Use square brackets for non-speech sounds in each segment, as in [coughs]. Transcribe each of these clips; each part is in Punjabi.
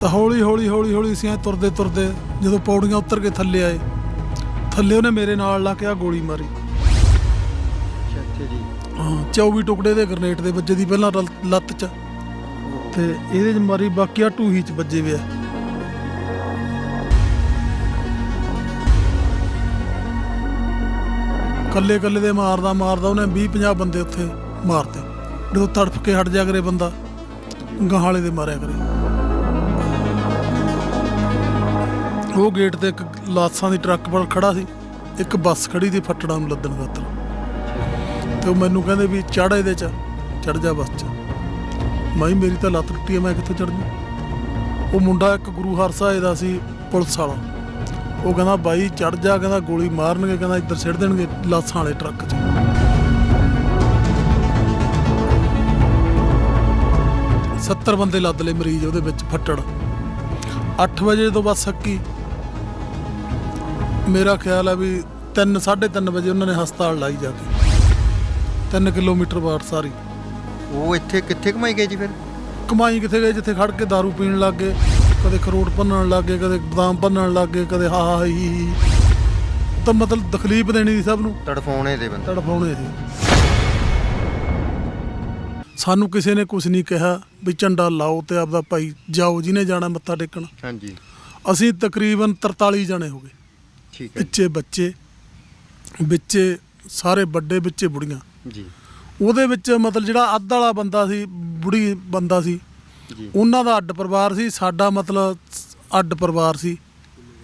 ਤਾਂ ਹੌਲੀ ਹੌਲੀ ਹੌਲੀ ਹੌਲੀ ਅਸੀਂ ਐਂ ਤੁਰਦੇ ਤੁਰਦੇ ਜਦੋਂ ਪੌੜੀਆਂ ਉੱਤਰ ਕੇ ਥੱਲੇ ਆਏ ਥੱਲੇ ਉਹਨੇ ਮੇਰੇ ਨਾਲ ਲਾ ਕੇ ਆ ਗੋਲੀ ਮਾਰੀ। ਅੱਛਾ ਜੀ। ਹਾਂ 24 ਟੁਕੜੇ ਦੇ ਗ੍ਰਨੇਟ ਦੇ ਵੱਜੇ ਦੀ ਪਹਿਲਾਂ ਰਲ- ਲੱਤ 'ਚ। ਤੇ ਇਹਦੇ 'ਚ ਮਾਰੀ ਬਾਕੀ ਆ ਟੂਹੀ 'ਚ ਵੱਜੇ ਵੇ ਆ। ਕੱਲੇ ਕੱਲੇ ਦੇ ਮਾਰਦਾ ਮਾਰਦਾ ਉਹਨੇ 20 50 ਬੰਦੇ ਉੱਥੇ ਮਾਰਤੇ ਜਦੋਂ ਤੜਫ ਕੇ ਹਟ ਜਾ ਕਰੇ ਬੰਦਾ ਗਾਹਾਲੇ ਦੇ ਮਾਰਿਆ ਕਰੇ। ਉਹ ਗੇਟ ਤੇ ਇੱਕ ਲਾਸਾਂ ਦੀ ਟਰੱਕ ਪਰ ਖੜਾ ਸੀ। ਇੱਕ ਬੱਸ ਖੜੀ ਸੀ ਫੱਟੜਾਂ ਨੂੰ ਲੱਦਣ ਖਾਤਰ। ਤੇ ਉਹ ਮੈਨੂੰ ਕਹਿੰਦੇ ਵੀ ਚੜ ਇਹਦੇ ਚ ਚੜ ਜਾ ਬੱਸ ਚ। ਮੈਂ ਮੇਰੀ ਤਾਂ ਲੱਤ ਟੁੱਟੀ ਹੈ ਮੈਂ ਕਿੱਥੋਂ ਚੜ ਜੂ ਉਹ ਮੁੰਡਾ ਇੱਕ ਗੁਰੂ ਹਰਸਾਏ ਦਾ ਸੀ, ਪੁਲਿਸ ਵਾਲਾ। ਉਹ ਕਹਿੰਦਾ, ਬਾਈ ਚੜ ਜਾ, ਕਹਿੰਦਾ ਗੋਲੀ ਮਾਰਨਗੇ, ਕਹਿੰਦਾ ਇੱਧਰ ਸਿੱਟ ਦੇਣਗੇ ਲਾਸਾਂ ਵਾਲੇ ਟਰੱਕ 'ਚ। ਸੱਤਰ ਬੰਦੇ ਲੱਦ ਲਏ ਮਰੀਜ਼ ਉਹਦੇ ਵਿੱਚ ਫੱਟੜ। 8 ਵਜੇ ਤੋਂ ਬੱਸ ਹੱਕੀ ਮੇਰਾ ਖਿਆਲ ਹੈ ਵੀ 3 3:30 ਵਜੇ ਉਹਨਾਂ ਨੇ ਹਸਪਤਾਲ ਲਾਈ ਜਾ ਕੇ। 3 ਕਿਲੋਮੀਟਰ ਬਾਅਦ ਸਾਰੀ। ਉਹ ਇੱਥੇ ਕਿੱਥੇ ਕਮਾਈ ਗਏ ਜੀ ਫਿਰ? ਕਮਾਈ ਕਿੱਥੇ ਗਏ ਜਿੱਥੇ ਖੜ ਕੇ दारू ਪੀਣ ਲੱਗ ਗਏ ਕਦੇ ਖਰੋਟ ਭੰਨਣ ਲੱਗ ਗਏ ਕਦੇ ਬਦਾਮ ਭੰਨਣ ਲੱਗ ਗਏ ਕਦੇ ਹਾ ਹਾ ਹੀ ਹੀ ਹੀ। ਤਾਂ ਮਤਲਬ ਤਕਲੀਫ ਦੇਣੀ ਸੀ ਸਭ ਨੂੰ। ਤੜਫਾਉਣੇ ਦੇ ਬੰਦੇ। ਤੜਫਾਉਣੇ ਸੀ। ਸਾਨੂੰ ਕਿਸੇ ਨੇ ਕੁਝ ਨਹੀਂ ਕਿਹਾ ਵੀ ਝੰਡਾ ਲਾਓ ਤੇ ਆਪਦਾ ਭਾਈ ਜਾਓ ਜਿਹਨੇ ਜਾਣਾ ਮੱਥਾ ਟੇਕਣ। ਹਾਂਜੀ। ਅਸੀਂ ਤਕਰੀਬਨ 43 ਜਣੇ ਹੋ ਗਏ। ਠੀਕ ਹੈ ਵਿੱਚੇ ਬੱਚੇ ਵਿੱਚੇ ਸਾਰੇ ਵੱਡੇ ਵਿੱਚੇ ਬੁੜੀਆਂ। ਜੀ। ਉਹਦੇ ਵਿੱਚ ਮਤਲਬ ਜਿਹੜਾ ਅੱਧ ਵਾਲਾ ਬੰਦਾ ਸੀ ਬੁੜੀ ਬੰਦਾ ਸੀ ਜੀ। ਉਹਨਾਂ ਦਾ ਅੱਡ ਪਰਿਵਾਰ ਸੀ ਸਾਡਾ ਮਤਲਬ ਅੱਡ ਪਰਿਵਾਰ ਸੀ।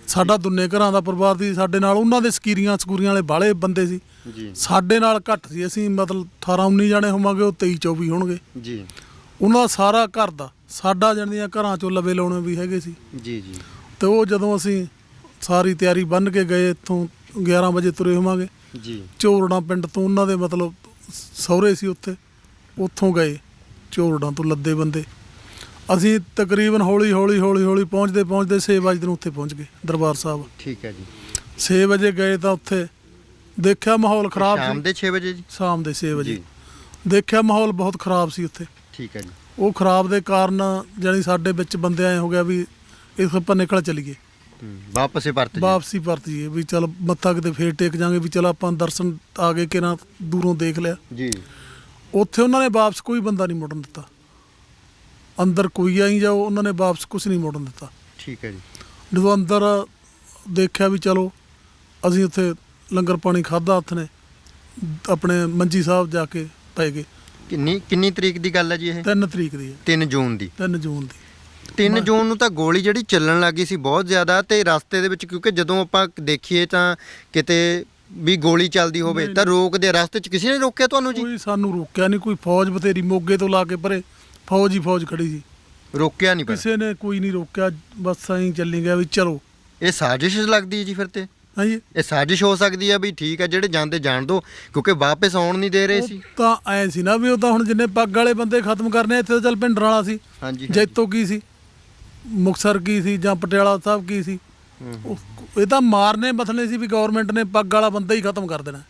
ਸਾਡਾ ਦੁੰਨੇ ਘਰਾਂ ਦਾ ਪਰਿਵਾਰ ਸੀ ਸਾਡੇ ਨਾਲ ਉਹਨਾਂ ਦੇ ਸਕੀਰੀਆਂ ਸਕੂਰੀਆਂ ਵਾਲੇ ਬਾਲੇ ਬੰਦੇ ਸੀ। ਜੀ। ਸਾਡੇ ਨਾਲ ਘੱਟ ਸੀ ਅਸੀਂ ਮਤਲਬ 18 19 ਜਾਣੇ ਹੋਵਾਂਗੇ ਉਹ 23 24 ਹੋਣਗੇ। ਜੀ। ਉਹਨਾਂ ਦਾ ਸਾਰਾ ਘਰ ਦਾ ਸਾਡਾ ਜਣਦੀਆਂ ਘਰਾਂ ਚੋਂ ਲਵੇ ਲਾਉਣੇ ਵੀ ਹੈਗੇ ਸੀ। ਜੀ ਜੀ। ਤੇ ਉਹ ਜਦੋਂ ਅਸੀਂ ਸਾਰੀ ਤਿਆਰੀ ਬੰਨ ਕੇ ਗਏ ਇੱਥੋਂ 11 ਵਜੇ ਤੁਰੇ ਹੋਵਾਂਗੇ। ਜੀ। ਝੋਰੜਾਂ ਪਿੰਡ ਤੋਂ ਉਹਨਾਂ ਦੇ ਮਤਲਬ ਸਹੁਰੇ ਸੀ ਉੱਥੇ ਉੱਥੋਂ ਗਏ ਝੋਰੜਾਂ ਤੋਂ ਲੱਦੇ ਬੰਦੇ। ਅਸੀਂ ਤਕਰੀਬਨ ਹੌਲੀ ਹੌਲੀ ਹੌਲੀ ਹੌਲੀ ਪਹੁੰਚਦੇ ਪਹੁੰਚਦੇ 6 ਵਜੇ ਨੂੰ ਉੱਥੇ ਪਹੁੰਚ ਗਏ ਦਰਬਾਰ ਸਾਹਿਬ। ਠੀਕ ਹੈ ਜੀ। 6 ਵਜੇ ਗਏ ਤਾਂ ਉੱਥੇ ਦੇਖਿਆ ਮਾਹੌਲ ਖਰਾਬ ਸ਼ਾਮ ਦੇ 6 ਵਜੇ ਜੀ? ਸ਼ਾਮ ਦੇ 6 ਵਜੇ। ਦੇਖਿਆ ਮਾਹੌਲ ਬਹੁਤ ਖਰਾਬ ਸੀ ਉੱਥੇ। ਠੀਕ ਹੈ ਜੀ। ਉਹ ਖਰਾਬ ਦੇ ਕਾਰਨ ਜਾਨੀ ਸਾਡੇ ਵਿੱਚ ਬੰਦੇ ਆਏ ਹੋ ਗਿਆ ਵੀ ਇਸ ਆਪਾਂ ਨਿਕਲ ਚਲੀਏ। ਵਾਪਸ ਪਰਤ ਜੀ। ਵਾਪਸੀ ਪਰਤ ਜੀਏ ਵੀ ਚਲ ਮੱਥਾ ਕਿਤੇ ਫੇਰ ਟੇਕ ਜਾਾਂਗੇ ਵੀ ਚਲ ਆਪਾਂ ਦਰਸ਼ਨ ਆ ਗਏ ਕਿ ਨਾ ਦੂਰੋਂ ਦੇਖ ਲਿਆ। ਜੀ। ਉੱਥੇ ਉਹਨਾਂ ਨੇ ਵਾਪਸ ਕੋਈ ਬੰਦਾ ਨਹੀਂ ਮੁੜਨ ਦਿੱਤਾ। ਅੰਦਰ ਕੋਈ ਆਈ ਜਾਓ ਉਹਨਾਂ ਨੇ ਵਾਪਸ ਕੁਝ ਨਹੀਂ ਮੁੜਨ ਦਿੱਤਾ। ਠੀਕ ਹੈ ਜੀ। ਜਦੋਂ ਅੰਦਰ ਦੇਖਿਆ ਵੀ ਚਲੋ ਅਸੀਂ ਉੱਥੇ ਲੰਗਰ ਪਾਣੀ ਖਾਦਾ ਹੱਥ ਨੇ ਆਪਣੇ ਮੰਜੀ ਸਾਹਿਬ ਜਾ ਕੇ ਪੈ ਗਏ। ਕਿੰਨੀ ਕਿੰਨੀ ਤਰੀਕ ਦੀ ਗੱਲ ਹੈ ਜੀ ਇਹ? 3 ਤਰੀਕ ਦੀ ਹੈ। 3 ਜੂਨ ਦੀ। 3 ਜੂਨ ਦੀ। 3 ਜੂਨ ਨੂੰ ਤਾਂ ਗੋਲੀ ਜਿਹੜੀ ਚੱਲਣ ਲੱਗੀ ਸੀ ਬਹੁਤ ਜ਼ਿਆਦਾ ਤੇ ਰਸਤੇ ਦੇ ਵਿੱਚ ਕਿਉਂਕਿ ਜਦੋਂ ਆਪਾਂ ਦੇਖੀਏ ਤਾਂ ਕਿਤੇ ਵੀ ਗੋਲੀ ਚੱਲਦੀ ਹੋਵੇ ਤਾਂ ਰੋਕਦੇ ਰਸਤੇ 'ਚ ਕਿਸੇ ਨੇ ਰੋਕਿਆ ਤੁਹਾਨੂੰ ਜੀ? ਕੋਈ ਸਾਨੂੰ ਰੋਕਿਆ ਨਹੀਂ ਕੋਈ ਫੌਜ ਬਥੇਰੀ ਮੋਗੇ ਤੋਂ ਲਾ ਕੇ ਪਰੇ ਫੌਜ ਹੀ ਫੌਜ ਖੜੀ ਸੀ। ਰੋਕਿਆ ਨਹੀਂ ਪਰ ਕਿਸੇ ਨੇ ਕੋਈ ਨਹੀਂ ਰੋਕਿਆ ਬਸ ਐਂ ਚੱਲੀ ਗਿਆ ਵੀ ਚਲੋ। ਇਹ ਸਾਜ਼ਿਸ਼ ਲੱਗਦੀ ਹੈ ਜੀ ਫਿਰ ਤੇ? ਹਾਂਜੀ। ਇਹ ਸਾਜ਼ਿਸ਼ ਹੋ ਸਕਦੀ ਹੈ ਵੀ ਠੀਕ ਹੈ ਜਿਹੜੇ ਜਾਂਦੇ ਜਾਣ ਦੋ ਕਿਉਂਕਿ ਵਾਪਸ ਆਉਣ ਨਹੀਂ ਦੇ ਰਹੇ ਸੀ। ਤਾਂ ਐ ਸੀ ਨਾ ਵੀ ਉਹ ਤਾਂ ਹੁਣ ਜਿੰਨੇ ਪੱਗ ਵਾਲੇ ਬੰਦੇ ਖਤਮ ਕਰਨੇ ਇੱਥੇ ਤਾਂ ਚੱਲ ਪਿੰਡਰ ਵਾਲਾ ਸੀ। ਹਾਂਜੀ। ਜੈਤੋ ਕੀ ਸੀ? ਮੁਕਸਰ ਕੀ ਸੀ ਜਾਂ ਪਟਿਆਲਾ ਸਾਹਿਬ ਕੀ ਸੀ? ਉਹ- ਇਹ ਤਾਂ ਮਾਰਨੇ ਮਥਲੇ ਸੀ ਵੀ ਗਵਰਨਮੈਂਟ ਨੇ ਪੱਗ ਵਾਲਾ ਬੰਦਾ ਹੀ ਖਤਮ ਕਰ ਦੇਣਾ।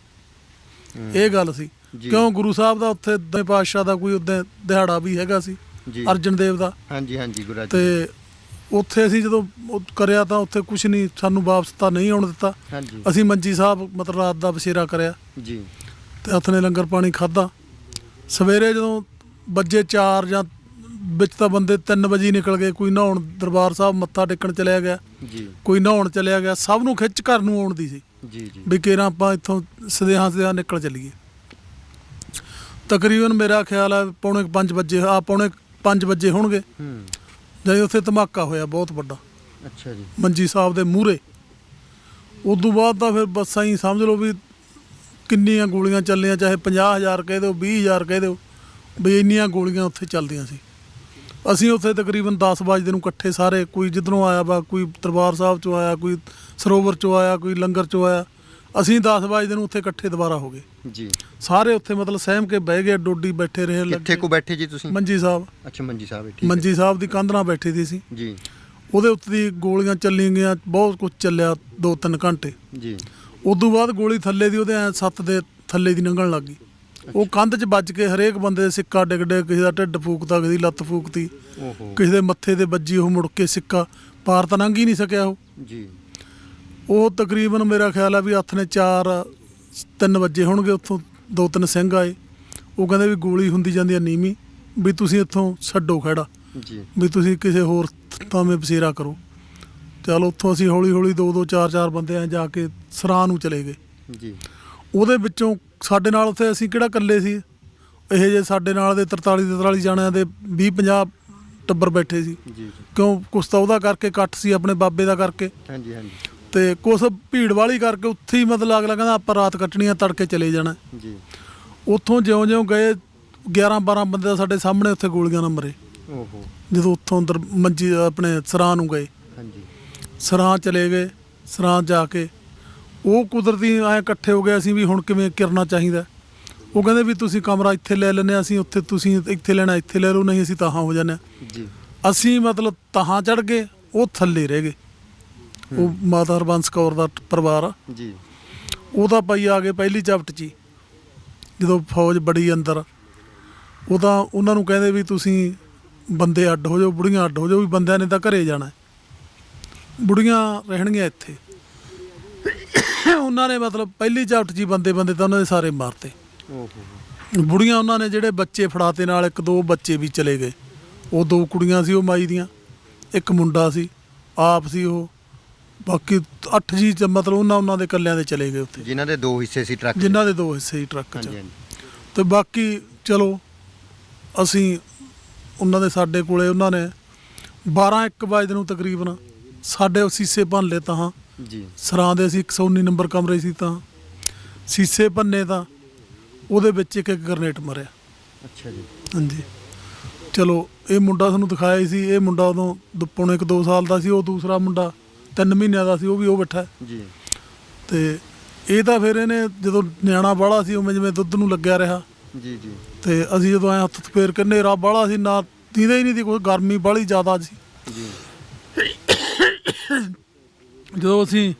ਇਹ ਗੱਲ ਸੀ। ਜੀ। ਕਿਉਂ ਗੁਰੂ ਸਾਹਿਬ ਦਾ ਉੱਥੇ ਦਵੇਂ ਪਾਤਸ਼ਾਹ ਦਾ ਕੋਈ ਉਦੋਂ ਦਿਹਾੜਾ ਵੀ ਹੈਗਾ ਸੀ? ਜੀ। ਅਰਜਨ ਦੇਵ ਦਾ। ਹਾਂਜੀ ਹਾਂਜੀ ਗੁਰੂ ਜੀ ਤੇ ਉੱਥੇ ਅਸੀਂ ਜਦੋਂ ਉਹ ਕਰਿਆ ਤਾਂ ਉੱਥੇ ਕੁਝ ਨਹੀਂ ਸਾਨੂੰ ਵਾਪਸ ਤਾਂ ਨਹੀਂ ਆਉਣ ਦਿੱਤਾ। ਹਾਂਜੀ। ਅਸੀਂ ਮੰਜੀ ਸਾਹਿਬ ਮਤਲਬ ਰਾਤ ਦਾ ਬਸੇਰਾ ਕਰਿਆ। ਜੀ। ਤੇ ਹੱਥ ਨੇ ਲੰਗਰ ਪਾਣੀ ਖਾਦਾ ਸਵੇਰੇ ਜਦੋਂ ਵੱਜੇ 4 ਜਾਂ ਵਿੱਚ ਤਾਂ ਬੰਦੇ 3 ਵਜੇ ਨਿਕਲ ਗਏ ਕੋਈ ਨਹਾਉਣ ਦਰਬਾਰ ਸਾਹਿਬ ਮੱਥਾ ਟੇਕਣ ਚਲਿਆ ਗਿਆ। ਜੀ। ਕੋਈ ਨਹਾਉਣ ਚਲਿਆ ਗਿਆ ਸਭ ਨੂੰ ਖਿੱਚ ਘਰ ਨੂੰ ਆਉਣ ਦੀ ਸੀ। ਜੀ ਜੀ। ਵੀ ਕੇਰਾਂ ਆਪਾਂ ਇੱਥੋਂ ਸਦੇਹਾਂ ਸਦੇਹਾਂ ਨਿਕਲ ਚੱਲੀਏ। ਤਕਰੀਬਨ ਮੇਰਾ ਖਿਆਲ ਹੈ ਪੌਣੇ 5 ਵਜੇ ਆ ਪੌਣੇ 5 ਵਜੇ ਹੋਣਗੇ। ਹੂੰ। ਜਦੋਂ ਉੱਥੇ ਧਮਾਕਾ ਹੋਇਆ ਬਹੁਤ ਵੱਡਾ। ਅੱਛਾ ਜੀ। ਮੰਜੀ ਸਾਹਿਬ ਦੇ ਮੂਹਰੇ। ਉਦੋਂ ਬਾਅਦ ਤਾਂ ਫਿਰ ਬੱਸਾਂ ਹੀ ਸਮਝ ਲਓ ਵੀ ਕਿੰਨੀਆਂ ਗੋਲੀਆਂ ਚੱਲੀਆਂ ਚਾਹੇ 50000 ਕਹਿ ਦਿਓ 20000 ਕਹਿ ਦਿਓ ਵੀ ਇੰਨੀਆਂ ਗੋਲੀਆਂ ਉੱਥੇ ਚੱਲਦੀਆਂ ਸੀ। ਅਸੀਂ ਉੱਥੇ ਤਕਰੀਬਨ 10 ਵਜੇ ਨੂੰ ਇਕੱਠੇ ਸਾਰੇ ਕੋਈ ਜਿੱਧਰੋਂ ਆਇਆ ਵਾ ਕੋਈ ਦਰਬਾਰ ਸਾਹਿਬ ਚੋਂ ਆਇਆ ਕੋਈ ਸਰੋਵਰ ਚੋਂ ਆਇਆ ਕੋਈ ਲੰਗਰ ਚੋਂ ਆਇਆ ਅਸੀਂ 10 ਵਜੇ ਨੂੰ ਉੱਥੇ ਇਕੱਠੇ ਦੁਬਾਰਾ ਹੋ ਗਏ। ਜੀ। ਸਾਰੇ ਉੱਥੇ ਮਤਲਬ ਸਹਿਮ ਕੇ ਬਹਿ ਗਏ ਡੋਡੀ ਬੈਠੇ ਰਹੇ ਕਿੱਥੇ ਕੋ ਬੈਠੇ ਜੀ ਤੁਸੀਂ? ਮੰਜੀ ਸਾਹਿਬ। ਅੱਛਾ ਮੰਜੀ ਸਾਹਿਬ ਠੀਕ। ਮੰਜੀ ਸਾਹਿਬ ਦੀ ਕੰਧ ਨਾਲ ਬੈਠੇ ਸੀ। ਜੀ। ਉਹਦੇ ਉੱਤੇ ਦੀ ਗੋਲੀਆਂ ਚੱਲੀਆਂ ਗਈਆਂ ਬਹੁਤ ਕੁਝ ਚੱਲਿਆ 2-3 ਘੰਟੇ। ਜੀ। ਉਦੋਂ ਬਾਅਦ ਗੋਲੀ ਥੱਲੇ ਦੀ ਉਹਦੇ ਐ ਸੱਤ ਦੇ ਥੱਲੇ ਦੀ ਲੰਘਣ ਲੱਗ ਗਈ। ਉਹ ਕੰਧ 'ਚ ਵੱਜ ਕੇ ਹਰੇਕ ਬੰਦੇ ਦੇ ਸਿੱਕਾ ਡਿੱਗ ਡਿੱਗ ਕਿਸੇ ਦਾ ਢਿੱਡ ਫੂਕਤਾ ਕਿਸੇ ਦੀ ਲੱਤ ਫੂਕਤੀ ਓਹੋ। ਕਿਸੇ ਦੇ ਮੱਥੇ ਤੇ ਵੱਜੀ ਉਹ ਮੁੜ ਕੇ ਸਿੱਕਾ ਪਾਰ ਤਾਂ ਲੰਘ ਹੀ ਨਹੀਂ ਸਕਿਆ ਉਹ। ਜੀ। ਉਹ ਤਕਰੀਬਨ ਮੇਰਾ ਖਿਆਲ ਆ ਵੀ ਹੱਥ ਨੇ 4 3 ਵਜੇ ਹੋਣਗੇ ਉੱਥੋਂ ਦੋ ਤਿੰਨ ਸਿੰਘ ਆਏ। ਉਹ ਕਹਿੰਦੇ ਵੀ ਗੋਲੀ ਹੁੰਦੀ ਜਾਂਦੀ ਆ ਨੀਵੀਂ ਵੀ ਤੁਸੀਂ ਇੱਥੋਂ ਛੱਡੋ ਖੜਾ ਜੀ। ਵੀ ਤੁਸੀਂ ਕਿਸੇ ਹੋਰ ਥਾਵੇਂ ਬਸੇਰਾ ਕਰੋ। ਚਲ ਉੱਥੋਂ ਅਸੀਂ ਹੌਲੀ ਹੌਲੀ ਦੋ ਦੋ ਚਾਰ ਚਾਰ ਬੰਦੇ ਆ ਜਾ ਕੇ ਸਰਾਂ ਨੂੰ ਚਲੇ ਗਏ। ਜੀ। ਉਹਦੇ ਵਿੱਚੋਂ ਸਾਡੇ ਨਾਲ ਉੱਥੇ ਅਸੀਂ ਕਿਹੜਾ ਇਕੱਲੇ ਸੀ? ਇਹ ਜੇ ਸਾਡੇ ਨਾਲ ਦੇ 43 43 ਜਾਣਿਆਂ ਦੇ 20 50 ਟੱਬਰ ਬੈਠੇ ਸੀ। ਜੀ ਕਿਉਂ? ਕੁਛ ਤਾਂ ਉਹਦਾ ਕਰਕੇ ਇਕੱਠ ਸੀ ਆਪਣੇ ਬਾਬੇ ਦਾ ਕਰਕੇ। ਹਾਂਜੀ ਹਾਂਜੀ। ਤੇ ਕੁਛ ਭੀੜ ਵਾਲੀ ਕਰਕੇ ਉੱਥੇ ਹੀ ਮਤਲਬ ਅਗਲਾ ਕਹਿੰਦਾ ਆਪਾਂ ਰਾਤ ਕੱਟਣੀ ਆ ਤੜਕੇ ਚਲੇ ਜਾਣਾ। ਜੀ। ਉੱਥੋਂ ਜਿਉਂ-ਜਿਉਂ ਗਏ 11 12 ਬੰਦੇ ਤਾਂ ਸਾਡੇ ਸਾਹਮਣੇ ਉੱਥੇ ਗੋਲੀਆਂ ਨਾਲ ਮਰੇ। ਓਹੋ। ਜਦੋਂ ਉੱਥੋਂ ਅੰਦਰ ਮੰਜੀ ਆਪਣੇ ਸਰਾਂ ਨੂੰ ਗਏ। ਹਾਂਜੀ। ਸਰਾਂ ਚਲੇ ਗਏ ਸਰਾਂ ਜਾ ਕੇ ਉਹ ਕੁਦਰਤੀ ਐ ਇਕੱਠੇ ਹੋ ਗਏ ਅਸੀਂ ਵੀ ਹੁਣ ਕਿਵੇਂ ਕਰਨਾ ਚਾਹੀਦਾ। ਉਹ ਕਹਿੰਦੇ ਵੀ ਤੁਸੀਂ ਕਮਰਾ ਇੱਥੇ ਲੈ ਲੈਨੇ ਅਸੀਂ ਉੱਥੇ ਤੁਸੀਂ ਇੱਥੇ ਲੈਣਾ ਇੱਥੇ ਲੈ ਲਓ ਨਹੀਂ ਅਸੀਂ ਤਾਹਾਂ ਹੋ ਜਾਂਦੇ। ਜੀ। ਅਸੀਂ ਮਤਲਬ ਤਾਹਾਂ ਚੜ ਗਏ ਉਹ ਥੱਲੇ ਰਹਿ ਗਏ। ਉਹ ਮਾਤਾ ਹਰਬੰਸ ਕੌਰ ਦਾ ਪਰਿਵਾਰ ਆ। ਜੀ। ਉਹ ਤਾਂ ਭਾਈ ਆ ਗਏ ਪਹਿਲੀ ਚਪਟ 'ਚ ਜਦੋਂ ਫੌਜ ਬੜੀ ਅੰਦਰ ਉਹ ਤਾਂ ਉਹਨਾਂ ਨੂੰ ਕਹਿੰਦੇ ਵੀ ਤੁਸੀਂ ਬੰਦੇ ਅੱਡ ਹੋ ਜਾਓ ਬੁੜੀਆਂ ਅੱਡ ਹੋ ਜਾਓ ਵੀ ਬੰਦਿਆਂ ਨੇ ਤਾਂ ਘਰੇ ਜਾਣਾ। ਬੁੜੀਆਂ ਰਹਿਣਗੀਆਂ ਇੱਥੇ। ਉਹਨਾਂ ਨੇ ਮਤਲਬ ਪਹਿਲੀ 'ਚ ਹੀ ਬੰਦੇ ਬੰਦੇ ਤਾਂ ਉਹਨਾਂ ਦੇ ਸਾਰੇ ਮਾਰਤੇ। ਓਹੋ ਬੁੜੀਆਂ ਉਹਨਾਂ ਨੇ ਜਿਹੜੇ ਬੱਚੇ ਫੜਾਤੇ ਨਾਲ ਇੱਕ ਦੋ ਬੱਚੇ ਵੀ ਚਲੇ ਗਏ। ਉਹ ਦੋ ਕੁੜੀਆਂ ਸੀ ਉਹ ਮਾਈ ਦੀਆਂ ਇੱਕ ਮੁੰਡਾ ਸੀ ਆਪ ਸੀ ਉਹ। ਬਾਕੀ ਅੱਠ ਜੀ ਚ ਮਤਲਬ ਉਹਨਾਂ ਉਹਨਾਂ ਦੇ ਕੱਲਿਆਂ ਦੇ ਚਲੇ ਗਏ ਉੱਥੇ। ਜਿਨ੍ਹਾਂ ਦੇ ਦੋ ਹਿੱਸੇ ਸੀ ਟਰੱਕ ਦੇ। ਜਿਨ੍ਹਾਂ ਦੇ ਦੋ ਹਿੱਸੇ ਸੀ ਟਰੱਕ 'ਚ। ਹਾਂਜੀ ਹਾਂਜੀ। ਤੇ ਬਾਕੀ ਚਲੋ ਅਸੀਂ ਉਹਨਾਂ ਦੇ ਸਾਡੇ ਕੋਲੇ ਉਹਨਾਂ ਨੇ 12 1 ਵਜੇ ਨੂੰ ਤਕਰੀਬਨ ਸਾਡੇ ਉਹ ਸੀਸੇ ਭੰਨ ਲਏ ਤਾਂ ਜੀ। ਸਰਾਂ ਦੇ ਅਸੀਂ 119 ਨੰਬਰ ਕਮਰੇ ਸੀ ਤਾਂ ਸੀਸੇ ਭੰਨੇ ਤਾਂ ਉਹਦੇ ਵਿੱਚ ਇੱਕ ਇੱਕ ਗਰਨੇਟ ਮਰਿਆ। ਅੱਛਾ ਜੀ। ਹਾਂਜੀ। ਚਲੋ ਇਹ ਮੁੰਡਾ ਤੁਹਾਨੂੰ ਦਿਖਾਇਆ ਸੀ ਇਹ ਮੁੰਡਾ ਉਦੋਂ ਦ- ਪੌਣੇ ਇੱਕ 2 ਸਾਲ ਦਾ ਸੀ ਉਹ ਦੂਸਰਾ ਮੁੰਡਾ 3 ਮਹੀਨਿਆਂ ਦਾ ਸੀ ਉਹ ਵੀ ਉਹ ਬੈਠਾ ਹੈ। ਜੀ। ਤੇ ਇਹ ਤਾਂ ਫਿਰ ਇਹਨੇ ਜਦੋਂ ਨਿਆਣਾ ਬਾਹਲਾ ਸੀ ਉਵੇਂ ਜਿਵੇਂ ਦੁੱਧ ਨੂੰ ਲੱਗਿਆ ਰਿਹਾ। ਜੀ ਜੀ। ਤੇ ਅਸੀਂ ਜਦੋਂ ਐ ਹੱਥ ਫੇਰ ਕੇ ਹਨੇਰਾ ਬਾਹਲਾ ਸੀ ਨਾ ਦੀਦਾ ਹੀ ਨਹੀਂ ਸੀ ਕੋਈ ਗਰਮੀ ਬਾਹਲੀ ਜ਼ਿਆਦਾ ਸੀ। ਜੀ। ਜਦੋਂ ਅਸੀਂ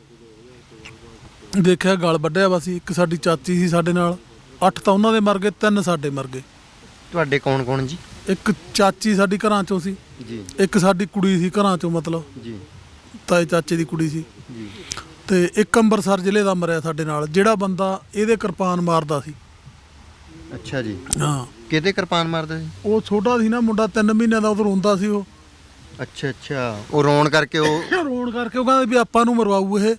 ਦੇਖਿਆ ਗਲ ਵੱਢਿਆ ਵਾ ਸੀ ਇੱਕ ਸਾਡੀ ਚਾਚੀ ਸੀ ਸਾਡੇ ਨਾਲ ਅੱਠ ਤਾਂ ਉਹਨਾਂ ਦੇ ਮਰ ਗਏ ਤਿੰਨ ਸਾਡੇ ਮਰ ਗਏ। ਤੁਹਾਡੇ ਕੌਣ ਕੌਣ ਜੀ? ਇੱਕ ਚਾਚੀ ਸਾਡੀ ਘਰਾਂ ਚੋਂ ਸੀ ਜੀ। ਇੱਕ ਸਾਡੀ ਕੁੜੀ ਸੀ ਘਰਾਂ ਚੋਂ ਮਤਲਬ। ਜੀ। ਤਾਏ ਚਾਚੇ ਦੀ ਕੁੜੀ ਸੀ। ਜੀ। ਤੇ ਇੱਕ ਅੰਮ੍ਰਿਤਸਰ ਜ਼ਿਲ੍ਹੇ ਦਾ ਮਰਿਆ ਸਾਡੇ ਨਾਲ ਜਿਹੜਾ ਬੰਦਾ ਇਹਦੇ ਕਿਰਪਾਨ ਮਾਰਦਾ ਸੀ। ਅੱਛਾ ਜੀ। ਹਾਂ। ਕਿਤੇ ਕਿਰਪਾਨ ਮਾਰਦਾ ਸੀ? ਉਹ ਛੋਟਾ ਸੀ ਨਾ ਮੁੰਡਾ 3 ਮਹੀਨਿਆਂ ਦਾ ਉਦੋਂ ਰੋਂਦਾ ਸੀ ਉਹ। ਅੱਛਾ ਅੱਛਾ। ਉਹ ਰੋਣ ਕਰਕੇ ਉਹ [coughs] ਰੋਣ ਕਰਕੇ ਉਹ ਕਹਿੰਦਾ ਵੀ ਆਪਾਂ ਨੂੰ ਮਰਵਾਊ ਇਹ।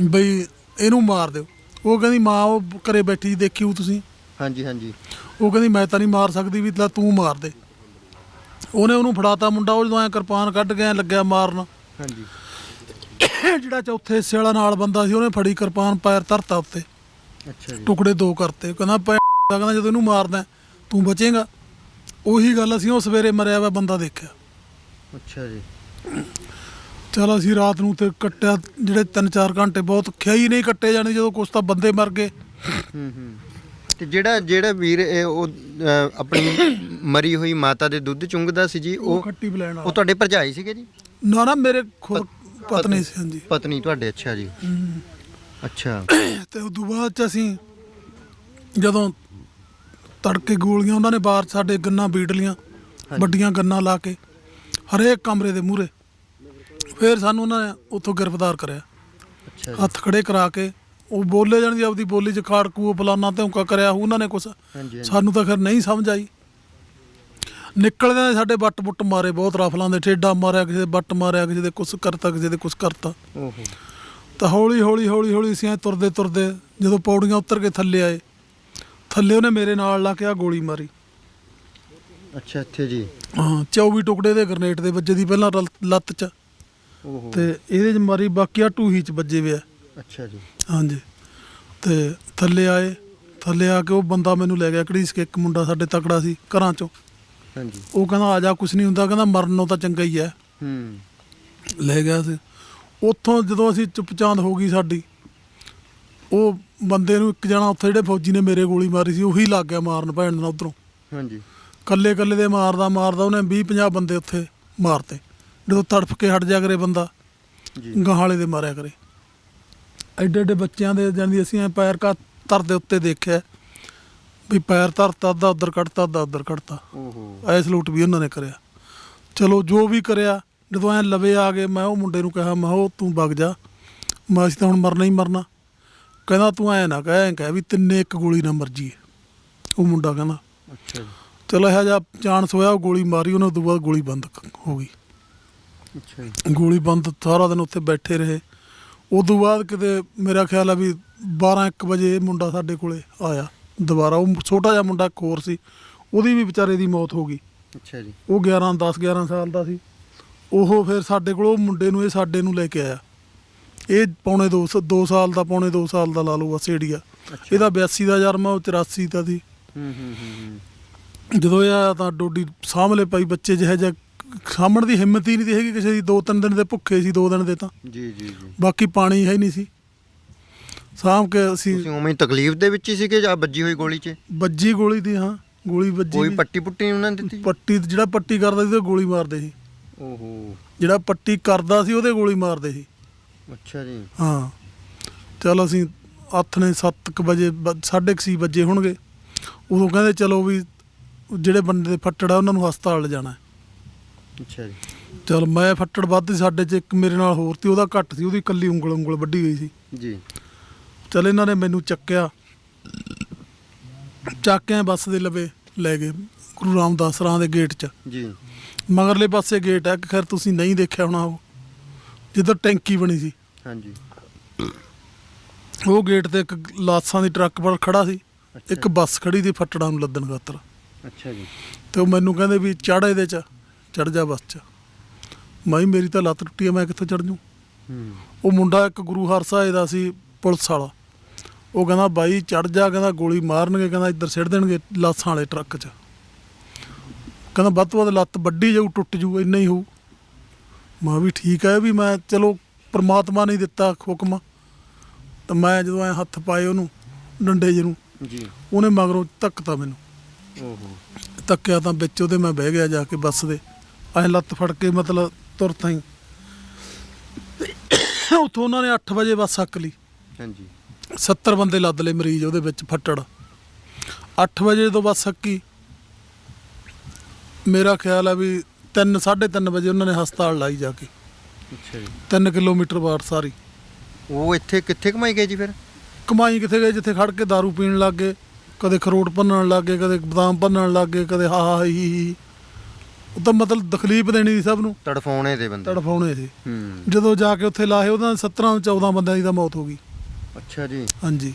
ਬਈ ਇਹਨੂੰ ਮਾਰ ਦਿਓ। ਉਹ ਕਹਿੰਦੀ ਮਾਂ ਉਹ ਘਰੇ ਬੈਠੀ ਦੇਖੀ ਉਹ ਤੁਸੀਂ। ਹਾਂਜੀ ਹਾਂਜੀ। ਉਹ ਕਹਿੰਦੀ ਮੈਂ ਤਾਂ ਨਹੀਂ ਮਾਰ ਸਕਦੀ ਵੀ ਲੈ ਤੂੰ ਮਾਰ ਦੇ। ਉਹਨੇ ਉਹਨੂੰ ਫੜਾਤਾ ਮੁੰਡਾ ਉਹ ਜਦੋਂ ਐ ਕਿਰਪਾਨ ਕੱਢ ਗਿਆ ਲੱਗਿਆ ਮਾਰਨ। ਹਾਂਜੀ। [coughs] ਜਿਹੜਾ ਚੌਥੇ ਹਿੱਸੇ ਵਾਲਾ ਨਾਲ ਬੰਦਾ ਸੀ ਉਹਨੇ ਫੜੀ ਕਿਰਪਾਨ ਪੈਰ ਧਰਤਾ ਉੱਤੇ। ਅੱਛਾ ਜੀ। ਟੁਕੜੇ ਦੋ ਕਰਤੇ। ਕਹਿੰਦਾ ਪੈ ਕਹਿੰਦਾ ਜਦੋਂ ਇਹਨੂੰ ਮਾਰਦਾ ਤੂੰ ਬਚੇਗਾ। ਉਹੀ ਗੱਲ ਅਸੀਂ ਉਹ ਸਵੇਰੇ ਮਰਿਆ ਹੋਇਆ ਬੰਦਾ ਦੇਖਿਆ। ਅੱਛਾ ਜੀ। ਚਲ ਅਸੀਂ ਰਾਤ ਨੂੰ ਤੇ ਕੱਟਿਆ ਜਿਹੜੇ 3-4 ਘੰਟੇ ਬਹੁਤ ਖਿਆਈ ਨਹੀਂ ਕੱਟੇ ਜਾਣੇ ਜਦੋਂ ਕੁਛ ਤਾਂ ਬੰਦੇ ਮਰ ਗਏ। ਹੂੰ ਹੂੰ। ਤੇ ਜਿਹੜਾ ਜਿਹੜਾ ਵੀਰ ਇਹ ਉਹ ਆਪਣੀ ਮਰੀ ਹੋਈ ਮਾਤਾ ਦੇ ਦੁੱਧ ਚੁੰਗਦਾ ਸੀ ਜੀ ਉਹ ਉਹ ਖੱਟੀ ਬਲੈਣ ਉਹ ਵਾਲਾ ਤੁਹਾਡੇ ਭਰਜਾਈ ਸੀਗੇ ਜੀ? ਨਾ ਨਾ ਮੇਰੇ ਖੁਦ ਪਤਨੀ ਸੀ ਹਾਂਜੀ। ਪਤਨੀ ਤੁਹਾਡੇ ਅੱਛਾ ਜੀ। ਅੱਛਾ। ਤੇ ਉਦੋਂ ਬਾਅਦ ਚ ਅਸੀਂ ਜਦੋਂ ਤੜਕੇ ਗੋਲੀਆਂ ਉਹਨਾਂ ਨੇ ਬਾਹਰ ਸਾਡੇ ਗੰਨਾਂ ਬੀੜ ਲੀਆਂ ਵੱਡੀਆਂ ਗੰਨਾਂ ਲਾ ਕੇ। ਹਰੇਕ ਕਮਰੇ ਦੇ ਮੂਹਰੇ। ਫਿਰ ਸਾਨੂੰ ਉਹਨਾਂ ਨੇ ਉੱਥੋਂ ਗ੍ਰਿਫਤਾਰ ਕਰਿਆ। ਅੱਛਾ ਜੀ। ਹੱਥ ਖੜੇ ਕਰਾ ਕੇ ਉਹ ਬੋਲੇ ਜਾਣ ਦੀ ਆਪਦੀ ਬੋਲੀ ਚ ਖਾੜਕੂ ਫਲਾਨਾ ਧੌਂਕਾ ਕਰਿਆ ਉਹਨਾਂ ਨੇ ਕੁਛ। ਹਾਂਜੀ ਹਾਂਜੀ। ਸਾਨੂੰ ਤਾਂ ਖੈਰ ਨਹੀਂ ਸਮਝ ਆਈ। ਨਿਕਲਦੇ ਸਾਡੇ ਬੱਟ ਬੁੱਟ ਮਾਰੇ ਬਹੁਤ ਰਫਲਾਂ ਦੇ ਠੇਡਾ ਮਾਰਿਆ ਕਿਸੇ ਦੇ ਬੱਟ ਮਾਰਿਆ ਕਿਸੇ ਦੇ ਕੁਛ ਕਰਤਾ ਕਿਸੇ ਦੇ ਕੁਛ ਕਰਤਾ। ਓਹੋ। ਤਾਂ ਹੌਲੀ ਹੌਲੀ ਹੌਲੀ ਹੌਲੀ ਅਸੀਂ ਐਂ ਤੁਰਦੇ ਤੁਰਦੇ ਜਦੋਂ ਪੌੜੀਆਂ ਉੱਤਰ ਕੇ ਥੱਲੇ ਆਏ ਥੱਲੇ ਉਹਨੇ ਮੇਰੇ ਨਾਲ ਲਾ ਕੇ ਆ ਗੋਲੀ ਮਾਰੀ। ਅੱਛਾ ਇੱਥੇ ਜੀ। ਹਾਂ 24 ਟੁਕੜੇ ਦੇ ਗ੍ਰਨੇਡ ਦੇ ਵੱਜੇ ਦੀ ਪਹਿਲਾਂ ਰਲ- ਲੱਤ 'ਚ। ਓਹੋ। ਤੇ ਇਹਦੇ 'ਚ ਮਾਰੀ ਬਾਕੀ ਆ ਟੂਹੀ 'ਚ ਵੱਜੇ ਵੇ ਆ। ਅੱਛਾ ਜੀ। ਹਾਂਜੀ। ਤੇ ਥੱਲੇ ਆਏ ਥੱਲੇ ਆ ਕੇ ਉਹ ਬੰਦਾ ਮੈਨੂੰ ਲੈ ਗਿਆ ਘੜੀਸ ਕੇ ਇੱਕ ਮੁੰਡਾ ਸਾਡੇ ਤਕੜਾ ਸੀ ਘਰਾਂ 'ਚੋਂ। ਹਾਂਜੀ। ਉਹ ਕਹਿੰਦਾ ਆ ਜਾ ਕੁਛ ਨਹੀਂ ਹੁੰਦਾ। ਕਹਿੰਦਾ ਮਰਨੋਂ ਤਾਂ ਚੰਗਾ ਹੀ ਹੈ ਹੂੰ। ਲੈ ਗਿਆ ਸੀ। ਉੱਥੋਂ ਜਦੋਂ ਅਸੀਂ ਚੁੱਪਚਾਂਦ ਹੋ ਗਈ ਸਾਡੀ ਉਹ ਬੰਦੇ ਨੂੰ ਇੱਕ ਜਣਾ ਉੱਥੇ ਜਿਹੜੇ ਫੌਜੀ ਨੇ ਮੇਰੇ ਗੋਲੀ ਮਾਰੀ ਸੀ ਉਹੀ ਲੱਗ ਗਿਆ ਮਾਰਨ ਭੈਣ ਨਾਲ ਉਧਰੋਂ। ਹਾਂਜੀ। ਕੱਲੇ ਕੱਲੇ ਦੇ ਮਾਰਦਾ ਮਾਰਦਾ ਉਹਨੇ 20 50 ਬੰਦੇ ਉੱਥੇ ਮਾਰਤੇ। ਜਦੋਂ ਤੜਫ ਕੇ ਹਟ ਜਾ ਕਰੇ ਬੰਦਾ ਜੀ। ਗਾਹਾਲੇ ਦੇ ਮਾਰਿਆ ਕਰੇ। ਐਡੇ ਐਡੇ ਬੱਚਿਆਂ ਦੇ ਜਾਂਦੀ ਅਸੀਂ ਐ ਪੈਰ ਕਾ ਤਰ ਦੇ ਉੱਤੇ ਦੇਖਿਆ ਵੀ ਪੈਰ ਧਰਤਾ ਅੱਧਾ ਉੱਧਰ ਕੱਢਤਾ ਅੱਧਾ ਉੱਧਰ ਕੱਢਤਾ। ਓਹੋ। ਐ ਸਲੂਟ ਵੀ ਉਹਨਾਂ ਨੇ ਕਰਿਆ। ਚਲੋ ਜੋ ਵੀ ਕਰਿਆ ਜਦੋਂ ਐ ਲਵੇ ਆ ਗਏ ਮੈਂ ਉਹ ਮੁੰਡੇ ਨੂੰ ਕਿਹਾ ਮੈਂ ਉਹ ਤੂੰ ਵਗ ਜਾ। ਮੈਂ ਅਸੀਂ ਤਾਂ ਹੁਣ ਮਰਨਾ ਹੀ ਮਰਨਾ। ਕਹਿੰਦਾ ਤੂੰ ਐ ਨਾ ਕਹਿ ਐਂ ਕਹਿ ਵੀ ਤਿੰਨੇ ਇੱਕ ਗੋਲੀ ਨਾ ਮਰਜ਼ੀ ਉਹ ਮੁੰਡਾ ਕਹਿੰਦਾ। ਅੱਛਾ ਚਲੋ ਇਹ ਜਿਹਾ ਚਾਂਸ ਹੋਇਆ ਉਹ ਗੋਲੀ ਮਾਰੀ ਉਹਨਾਂ ਤੋਂ ਬਾਅਦ ਗੋਲੀ ਬੰਦ ਹੋ ਗਈ। ਅੱਛਾ ਜੀ। ਗੋਲੀ ਬੰਦ ਸਾਰਾ ਦਿਨ ਉੱਥੇ ਬੈਠੇ ਰਹੇ। ਉਦੋਂ ਬਾਅਦ ਕਿਤੇ ਮੇਰਾ ਖਿਆਲ ਆ ਵੀ 12 1 ਵਜੇ ਇਹ ਮੁੰਡਾ ਸਾਡੇ ਕੋਲੇ ਆਇਆ ਦੁਬਾਰਾ। ਉਹ ਛੋਟਾ ਜਿਹਾ ਮੁੰਡਾ ਇੱਕ ਹੋਰ ਸੀ ਉਹਦੀ ਵੀ ਵਿਚਾਰੇ ਦੀ ਮੌਤ ਹੋ ਗਈ। ਅੱਛਾ ਜੀ। ਉਹ 11 10 11 ਸਾਲ ਦਾ ਸੀ। ਉਹ ਫਿਰ ਸਾਡੇ ਕੋਲ ਉਹ ਮੁੰਡੇ ਨੂੰ ਇਹ ਸਾਡੇ ਨੂੰ ਲੈ ਕੇ ਆਇਆ। ਇਹ ਪੌਣੇ 2 2 ਸਾਲ ਦਾ ਪੌਣੇ 2 ਸਾਲ ਦਾ ਲਾ ਲਓ ਬਸ ਏੜੀਆ। ਇਹਦਾ 82 ਦਾ ਜਨਮ ਆ ਉਹ 84 ਦਾ ਸੀ। ਹੂੰ ਹੂੰ ਹੂੰ ਹੂੰ। ਜਦੋਂ ਇਹ ਤਾਂ ਡੋਡੀ ਸਾਹਮਣੇ ਪਈ ਬੱਚੇ ਜਿਹੇ ਜਿਹਾ ਸਾਹਮਣ ਦੀ ਹਿੰਮਤ ਹੀ ਨਹੀਂ ਸੀ ਹੈਗੀ ਕਿਸੇ ਦੀ ਦੋ ਤਿੰਨ ਦਿਨ ਦੇ ਭੁੱਖੇ ਸੀ ਦੋ ਦਿਨ ਦੇ ਤਾਂ। ਜੀ ਜੀ ਜੀ। ਬਾਕੀ ਪਾਣੀ ਹੈ ਹੀ ਨਹੀਂ ਸੀ। ਸਾਂਭ ਕੇ ਅਸੀਂ ਤੁਸੀਂ ਉਵੇਂ ਹੀ ਤਕਲੀਫ ਦੇ ਵਿੱਚ ਹੀ ਸੀਗੇ ਜਾਂ ਵੱਜੀ ਹੋਈ ਗੋਲੀ 'ਚ? ਵੱਜੀ ਗੋਲੀ ਦੀ ਹਾਂ। ਗੋਲੀ ਵੱਜੀ ਕੋਈ ਵੀ। ਪੱਟੀ ਪੁੱਟੀ ਨਹੀਂ ਉਹਨਾਂ ਨੇ ਦਿੱਤੀ? ਪੱਟੀ ਜਿਹੜਾ ਪੱਟੀ ਕਰਦਾ ਸੀ ਉਹ ਗੋਲੀ ਮਾਰਦੇ ਸੀ। ਓਹੋ। ਜਿਹੜਾ ਪੱਟੀ ਕਰਦਾ ਸੀ ਉਹਦੇ ਗੋਲੀ ਮਾਰਦੇ ਸੀ। ਅੱਛਾ ਜੀ। ਹਾਂ। ਚਲ ਅਸੀਂ ਨੇ 7:00 ਵਜੇ 6:30 ਵਜੇ ਹੋਣਗੇ। ਉਦੋਂ ਕਹਿੰਦੇ ਚਲੋ ਵੀ ਜਿਹੜੇ ਬੰਦੇ ਦੇ ਫੱਟੜ ਆ ਉਹਨਾਂ ਨੂੰ ਹਸਪਤਾਲ ਲਿਜਾਣਾ ਅੱਛਾ ਜੀ। ਚਲ ਮੈਂ ਫੱਟੜ ਵੱਧ ਸੀ ਸਾਡੇ 'ਚ ਇੱਕ ਮੇਰੇ ਨਾਲ ਹੋਰ ਸੀ ਉਹਦਾ ਘੱਟ ਸੀ ਉਹਦੀ ਕੱਲੀ ਉਂਗਲ ਉਂਗਲ ਵੱਢੀ ਗਈ ਸੀ। ਜੀ। ਚਲ ਇਹਨਾਂ ਨੇ ਮੈਨੂੰ ਚੱਕਿਆ। ਚੱਕ ਕੇ ਬੱਸ ਦੇ ਲਵੇ ਲੈ ਗਏ ਗੁਰੂ ਰਾਮਦਾਸ ਰਾਂ ਦੇ ਗੇਟ 'ਚ। ਜੀ। ਮਗਰਲੇ ਪਾਸੇ ਗੇਟ ਹੈ ਕਿ ਖੈਰ ਤੁਸੀਂ ਨਹੀਂ ਦੇਖਿਆ ਹੋਣਾ ਉਹ ਜਿੱਧਰ ਟੈਂਕੀ ਬਣੀ ਸੀ। ਹਾਂਜੀ। ਉਹ ਗੇਟ ਤੇ ਇੱਕ ਲਾਸਾਂ ਦੀ ਟਰੱਕ ਪਰ ਖੜਾ ਸੀ ਅੱਛਾ। ਇੱਕ ਬੱਸ ਖੜੀ ਦੀ ਫੱਟੜਾਂ ਨੂੰ ਲੱਦਣ ਖਾਤਰ। ਅੱਛਾ ਜੀ। ਤੇ ਉਹ ਮੈਨੂੰ ਕਹਿੰਦੇ ਵੀ ਚੜ ਇਹਦੇ 'ਚ ਚੜ ਜਾ ਬੱਸ 'ਚ। ਮੈਂ ਮੇਰੀ ਤਾਂ ਲੱਤ ਟੁੱਟੀ ਆ ਮੈਂ ਕਿੱਥੋਂ ਚੜ ਜੂ? ਹੂੰ। ਉਹ ਮੁੰਡਾ ਇੱਕ ਗੁਰੂ ਹਰਸਾਏ ਦਾ ਸੀ ਪੁਲਿਸ ਵਾਲਾ। ਉਹ ਕਹਿੰਦਾ ਬਾਈ ਚੜ ਜਾ ਕਹਿੰਦਾ ਗੋਲੀ ਮਾਰਨਗੇ ਕਹਿੰਦਾ ਇੱਧਰ ਸਿੱਟ ਦੇਣਗੇ ਲਾਸਾਂ ਵਾਲੇ ਟਰੱਕ 'ਚ। ਕਹਿੰਦਾ ਵੱਧ ਤੋਂ ਵੱਧ ਲੱਤ ਵੱਡੀ ਜਾਊ ਟੁੱਟ ਜੂ ਇੰਨਾ ਹੀ ਹੋਊ। ਮੈਂ ਵੀ ਠੀਕ ਹੈ ਵੀ ਮੈਂ ਚਲੋ ਪ੍ਰਮਾਤਮਾ ਨੇ ਦਿੱਤਾ ਹੁਕਮ। ਤਾਂ ਮੈਂ ਜਦੋਂ ਐ ਹੱਥ ਪਾਏ ਉਹਨੂੰ ਡੰਡੇ ਜਿਹੇ ਨੂੰ ਜੀ। ਉਹਨੇ ਮਗਰੋਂ ਧੱਕਤਾ ਮੈਨੂੰ। ਧੱਕਿਆ ਤਾਂ ਵਿੱਚ ਉਹਦੇ ਮੈਂ ਬਹਿ ਗਿਆ ਜਾ ਕੇ ਬੱਸ ਦੇ। ਐ ਲੱਤ ਫੜ ਕੇ ਮਤਲਬ ਤੁਰਤਾ ਹੀ ਉੱਥੋਂ ਉਹਨਾਂ ਨੇ 8 ਵਜੇ ਬੱਸ ਹੱਕ ਲਈ। ਹਾਂਜੀ। 70 ਬੰਦੇ ਲੱਦ ਲਏ ਮਰੀਜ਼ ਉਹਦੇ ਵਿੱਚ ਫੱਟੜ। 8 ਵਜੇ ਜਦੋਂ ਬੱਸ ਹੱਕੀ ਮੇਰਾ ਖਿਆਲ ਆ ਵੀ 3 3:30 ਵਜੇ ਉਹਨਾਂ ਨੇ ਹਸਪਤਾਲ ਲਾਈ ਜਾ ਕੇ। ਅੱਛਾ ਜੀ। 3 ਕਿਲੋਮੀਟਰ ਬਾੜ ਸਾਰੀ। ਉਹ ਇੱਥੇ ਕਿੱਥੇ ਕਮਾਈ ਗਏ ਜੀ ਫਿਰ? ਕਮਾਈ ਕਿੱਥੇ ਗਏ? ਜਿੱਥੇ ਖੜ ਕੇ दारू ਪੀਣ ਲੱਗ ਗਏ। ਕਦੇ ਖਰੋਟ ਭੰਨਣ ਲੱਗ ਗਏ ਕਦੇ ਬਦਾਮ ਭੰਨਣ ਲੱਗ ਗਏ ਕਦੇ ਹਾ ਹਾ ਹੀ ਹੀ ਉਹ ਤਾਂ ਮਤਲਬ ਤਕਲੀਫ ਦੇਣੀ ਸੀ ਸਭ ਨੂੰ। ਤੜਫਾਉਣੇ ਦੇ ਬੰਦੇ। ਤੜਫਾਉਣੇ ਸੀ ਹੂੰ। ਜਦੋਂ ਜਾ ਕੇ ਉੱਥੇ ਲਾਏ ਉਹਨਾਂ 17 14 ਬੰਦਿਆਂ ਦੀ ਤਾਂ ਮੌਤ ਹੋ ਗਈ। ਅੱਛਾ ਜੀ। ਹਾਂਜੀ।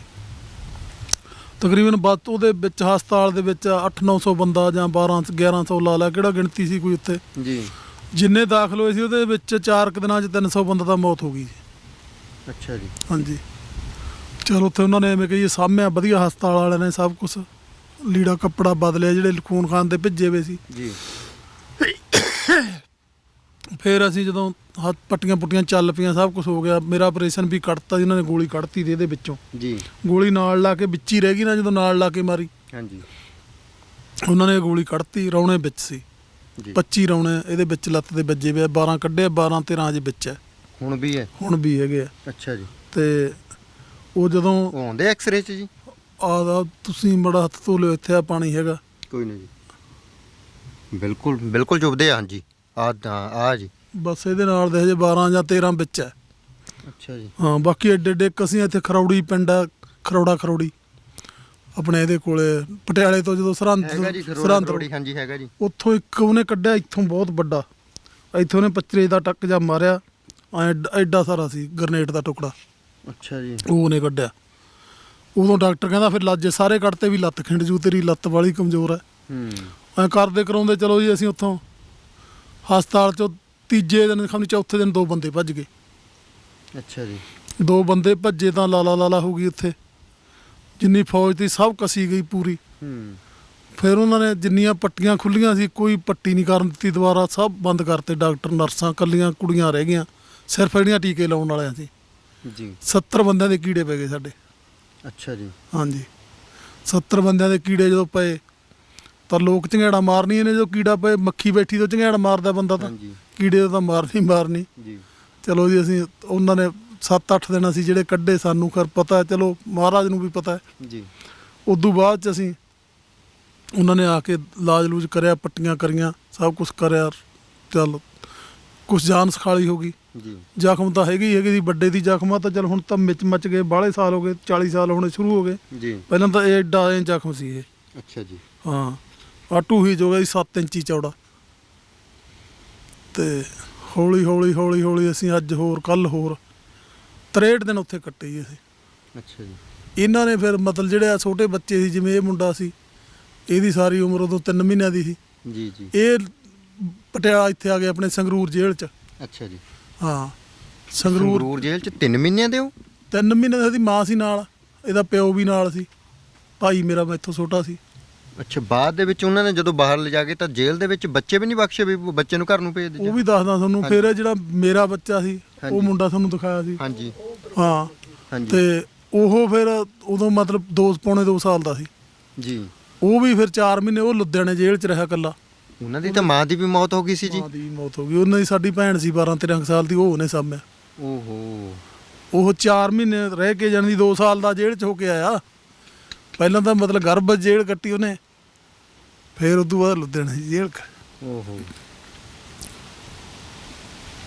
ਤਕਰੀਬਨ ਬਸ ਉਹਦੇ ਵਿੱਚ ਹਸਪਤਾਲ ਦੇ ਵਿੱਚ 8-900 ਬੰਦਾ ਜਾਂ 12 1100 ਲਾ ਲਾ ਕਿਹੜਾ ਗਿਣਤੀ ਸੀ ਕੋਈ ਉੱਥੇ? ਜੀ। ਜਿੰਨੇ ਦਾਖਲ ਹੋਏ ਸੀ ਉਹਦੇ ਵਿੱਚ 4 ਕੁ ਦਿਨਾਂ 'ਚ 300 ਬੰਦਾ ਤਾਂ ਮੌਤ ਹੋ ਗਈ ਸੀ। ਅੱਛਾ ਜੀ। ਹਾਂਜੀ। ਚਲੋ ਉੱਥੇ ਉਹਨਾਂ ਨੇ ਐਵੇਂ ਕਹੀਏ ਸਾਹਮਣੇ ਵਧੀਆ ਹਸਪਤਾਲ ਵਾਲਿਆਂ ਨੇ ਸਭ ਕੁਝ ਲੀੜਾ ਕੱਪੜਾ ਬਦਲਿਆ ਜਿਹੜੇ ਖੂਨ ਖਾਨ ਦੇ ਭਿੱਜੇ ਹੋਏ ਸੀ। ਜੀ। ਫਿਰ ਅਸੀਂ ਜਦੋਂ ਹੱਥ ਪੱਟੀਆਂ ਪੁੱਟੀਆਂ ਚੱਲ ਪਈਆਂ ਸਭ ਕੁਝ ਹੋ ਗਿਆ। ਮੇਰਾ ਆਪਰੇਸ਼ਨ ਵੀ ਕੱਟਤਾ ਜੀ ਉਹਨਾਂ ਨੇ ਗੋਲੀ ਕੱਢਤੀ ਦੇ ਇਹਦੇ ਵਿੱਚੋਂ। ਜੀ। ਗੋਲੀ ਨਾਲ ਲਾ ਕੇ ਵਿੱਚ ਹੀ ਰਹਿ ਗਈ ਨਾ ਜਦੋਂ ਨਾਲ ਲਾ ਕੇ ਮਾਰੀ। ਹਾਂਜੀ। ਉਹਨਾਂ ਨੇ ਗੋਲੀ ਕੱਢਤੀ ਰੌਣੇ ਵਿੱਚ ਸੀ। ਜੀ। 25 ਰੌਣੇ ਇਹਦੇ ਵਿੱਚ ਲੱਤ ਦੇ ਵੱਜੇ ਵੇ 12 ਕੱਢੇ 12 13 ਅਜੇ ਵਿੱਚ ਹੈ। ਹੁਣ ਵੀ ਹੈ? ਹੁਣ ਵੀ ਹੈਗੇ ਆ। ਅੱਛਾ ਜੀ। ਤੇ ਉਹ ਜਦੋਂ ਉਹ ਆਉਂਦੇ ਐਕਸ-ਰੇ 'ਚ ਜੀ? ਆਦਾ ਤੁਸੀਂ ਬੜਾ ਹੱਥ ਧੋ ਲਿਓ ਇੱਥੇ ਆ ਪਾਣੀ ਹੈਗਾ। ਕੋਈ ਨਹੀਂ ਜੀ। ਬਿਲਕੁਲ ਬਿਲਕੁਲ ਚੁੱਭਦੇ ਆ ਹਾਂਜੀ। ਆ ਆ ਜੀ। ਬਸ ਇਹਦੇ ਨਾਲ ਦੇ ਹਜੇ 12 ਜਾਂ 13 ਵਿੱਚ ਹੈ। ਅੱਛਾ ਜੀ। ਹਾਂ ਬਾਕੀ ਐਡੇ ਐਡੇ ਅਸੀਂ ਇੱਥੇ ਖਰੌੜੀ ਪਿੰਡ ਆ ਖਰੌੜਾ ਖਰੌੜੀ। ਆਪਣੇ ਇਹਦੇ ਕੋਲੇ ਪਟਿਆਲੇ ਤੋਂ ਜਦੋਂ ਸਰਹੰਦ ਹੈਗਾ ਜੀ ਸਰਹੰਦ ਹਾਂਜੀ ਹੈਗਾ ਜੀ। ਉੱਥੋਂ ਇੱਕ ਉਹਨੇ ਕੱਢਿਆ ਇੱਥੋਂ ਬਹੁਤ ਵੱਡਾ। ਇੱਥੋਂ ਉਹਨੇ ਪੱਚਰੇ ਦਾ ਟੱਕ ਜਾ ਮਾਰਿਆ। ਐਡਾ ਸਾਰਾ ਸੀ ਗਰਨੇਟ ਦਾ ਟੁਕੜਾ। ਅੱਛਾ ਜੀ। ਉਹ ਉਹਨੇ ਕੱਢਿਆ। ਉਦੋਂ ਡਾਕਟਰ ਕਹਿੰਦਾ ਫਿਰ ਲੱਜੇ ਸਾਰੇ ਕੱਢਤੇ ਵੀ ਲੱਤ ਖਿੰਡ ਜੂ ਤੇਰੀ ਲੱਤ ਵਾਲੀ ਕਮਜ਼ੋਰ ਹੈ ਹੂੰ। ਐ ਕਰਦੇ ਕਰਾਉਂਦੇ ਚਲੋ ਜੀ ਅਸੀਂ ਉੱਥੋਂ ਹਸਪਤਾਲ ਚੋਂ ਤੀਜੇ ਦਿਨ ਖਮਨੀ ਚੌਥੇ ਦਿਨ ਦੋ ਬੰਦੇ ਭੱਜ ਗਏ। ਅੱਛਾ ਜੀ। ਦੋ ਬੰਦੇ ਭੱਜੇ ਤਾਂ ਲਾਲਾ ਲਾਲਾ ਹੋ ਗਈ ਉੱਥੇ। ਜਿੰਨੀ ਫੌਜ ਤੀ ਸਭ ਕਸੀ ਗਈ ਪੂਰੀ। ਹੂੰ। ਫਿਰ ਉਹਨਾਂ ਨੇ ਜਿੰਨੀਆਂ ਪੱਟੀਆਂ ਖੁੱਲੀਆਂ ਸੀ ਕੋਈ ਪੱਟੀ ਨਹੀਂ ਕਰਨ ਦਿੱਤੀ ਦੁਬਾਰਾ ਸਭ ਬੰਦ ਕਰਤੇ। ਡਾਕਟਰ ਨਰਸਾਂ ਕੱਲੀਆਂ ਕੁੜੀਆਂ ਰਹਿ ਗਈਆਂ। ਸਿਰਫ ਜਿਹੜੀਆਂ ਟੀਕੇ ਲਾਉਣ ਵਾਲਿਆਂ ਸੀ। ਜੀ। 70 ਬੰਦਿਆਂ ਦੇ ਕੀੜੇ ਪੈ ਗਏ ਸਾਡੇ। ਅੱਛਾ ਜੀ। ਹਾਂਜੀ। 70 ਬੰਦਿਆਂ ਦੇ ਕੀੜੇ ਜਦੋਂ ਪਏ ਤਾਂ ਲੋਕ ਝੰਗੇੜਾ ਮਾਰਨੀ ਨੇ ਜਦੋਂ ਕੀੜਾ ਪਏ ਮੱਖੀ ਬੈਠੀ ਤੋਂ ਝੰਗੇੜਾ ਮਾਰਦਾ ਬੰਦਾ ਤਾਂ। ਹਾਂਜੀ। ਕੀੜੇ ਤੋਂ ਤਾਂ ਮਾਰਨੀ ਮਾਰਨੀ। ਜੀ। ਚਲੋ ਜੀ ਅਸੀਂ ਉਹਨਾਂ ਨੇ 7-8 ਦਿਨ ਅਸੀਂ ਜਿਹੜੇ ਕੱਢੇ ਸਾਨੂੰ ਖਰ ਪਤਾ ਹੈ ਚਲੋ ਮਹਾਰਾਜ ਨੂੰ ਵੀ ਪਤਾ ਹੈ। ਜੀ। ਉਦੋਂ ਬਾਅਦ ਚ ਅਸੀਂ ਉਹਨਾਂ ਨੇ ਆ ਕੇ ਇਲਾਜ ਲੂਜ ਕਰਿਆ ਪੱਟੀਆਂ ਕਰੀਆਂ ਸਭ ਕੁਝ ਕਰਿਆ ਚੱਲ ਕੁਝ ਜਾਨ ਸਖਾਲੀ ਹੋ ਗਈ। ਜੀ। ਜ਼ਖਮ ਤਾਂ ਹੈਗੀ ਹੀ ਹੈਗੀ ਸੀ ਵੱਡੇ ਦੀ ਜ਼ਖਮਾਂ ਤਾਂ ਚੱਲ ਹੁਣ ਤਾਂ ਮਿਚ ਮਚ ਗਏ ਬਾਹਲੇ ਸਾਲ ਹੋ ਗਏ 40 ਸਾਲ ਹੋਣੇ ਸ਼ੁਰੂ ਹੋ ਗਏ। ਜੀ। ਪਹਿਲਾਂ ਤਾਂ ਇਹ ਏਡਾ ਐਂ ਜ਼ਖਮ ਸੀ ਇਹ। ਅੱਛਾ ਜੀ। ਹਾਂ ਆਟੂ ਹੀ ਜੋ ਗਿਆ 7 ਇੰਚੀ ਚੌੜਾ। ਤੇ ਹੌਲੀ ਹੌਲੀ ਹੌਲੀ ਹੌਲੀ ਅਸੀਂ ਅੱਜ ਹੋਰ ਕੱਲ ਹੋਰ 63 ਦਿਨ ਉੱਥੇ ਕੱਟੇ ਜੀ ਅਸੀਂ। ਅੱਛਾ ਜੀ। ਇਹਨਾਂ ਨੇ ਫਿਰ ਮਤਲਬ ਜਿਹੜੇ ਆ ਛੋਟੇ ਬੱਚੇ ਸੀ ਜਿਵੇਂ ਇਹ ਮੁੰਡਾ ਸੀ ਇਹਦੀ ਸਾਰੀ ਉਮਰ ਉਦੋਂ 3 ਮਹੀਨਿਆਂ ਦੀ ਸੀ। ਜੀ ਜੀ। ਇਹ ਪਟਿਆਲਾ ਇੱਥੇ ਆ ਗਏ ਆਪਣੇ ਸੰਗਰੂਰ ਜੇਲ੍ਹ 'ਚ। ਅੱਛਾ ਜੀ। ਹਾਂ ਸੰਗਰੂਰ। ਸੰਗਰੂਰ ਜੇਲ੍ਹ ਚ 3 ਮਹੀਨਿਆਂ ਦੇ ਹੋ? 3 ਮਹੀਨੇ ਦੀ ਇਹਦੀ ਮਾਂ ਸੀ ਨਾਲ ਇਹਦਾ ਪਿਓ ਵੀ ਨਾਲ ਸੀ ਭਾਈ ਮੇਰਾ ਮੈਥੋਂ ਛੋਟਾ ਸੀ। ਅੱਛਾ ਬਾਅਦ ਦੇ ਵਿੱਚ ਉਹਨਾਂ ਨੇ ਜਦੋਂ ਬਾਹਰ ਲਿਜਾ ਕੇ ਤਾਂ ਜੇਲ੍ਹ ਦੇ ਵਿੱਚ ਬੱਚੇ ਵੀ ਨਹੀਂ ਬਖਸ਼ੇ ਵੀ ਬੱਚੇ ਨੂੰ ਘਰ ਨੂੰ ਭੇਜ ਉਹ ਦਿੱਤਾ ਵੀ ਦੱਸਦਾ ਤੁਹਾਨੂੰ ਹਾਂਜੀ। ਫਿਰ ਇਹ ਜਿਹੜਾ ਮੇਰਾ ਬੱਚਾ ਸੀ ਹਾਂਜੀ। ਉਹ ਮੁੰਡਾ ਤੁਹਾਨੂੰ ਦਿਖਾਇਆ ਸੀ। ਹਾਂਜੀ। ਹਾਂ ਹਾਂਜੀ। ਤੇ ਉਹ ਫਿਰ ਉਦੋਂ ਮਤਲਬ 2 ਪੌਣੇ 2 ਸਾਲ ਦਾ ਸੀ। ਜੀ। ਉਹ ਵੀ ਫਿਰ 4 ਮਹੀਨੇ ਉਹ ਲੁਧਿਆਣੇ ਜੇਲ੍ਹ 'ਚ ਰਿਹਾ ਕੱਲਾ ਉਹਨਾਂ ਦੀ ਤਾਂ ਮਾਂ ਦੀ ਵੀ ਮੌਤ ਹੋ ਗਈ ਸੀ ਜੀ। ਮਾਂ ਦੀ ਮੌਤ ਹੋ ਗਈ। ਉਹਨਾਂ ਦੀ ਸਾਡੀ ਭੈਣ ਸੀ 12 13 ਕੁ ਸਾਲ ਦੀ ਉਹ ਉਹਨੇ ਸਾਂਭਿਆ। ਓਹੋ। ਉਹ 4 ਮਹੀਨੇ ਰਹਿ ਕੇ ਜਾਣੀ 2 ਸਾਲ ਦਾ ਜੇਲ੍ਹ 'ਚ ਹੋ ਕੇ ਆਇਆ। ਪਹਿਲਾਂ ਤਾਂ ਮਤਲਬ ਗਰਭ ਜੇਲ੍ਹ ਕੱਟੀ ਉਹਨੇ। ਫਿਰ ਉਦੋਂ ਬਾਅਦ ਲੁਧਿਆਣੇ ਜੇਲ੍ਹ ਓਹੋ।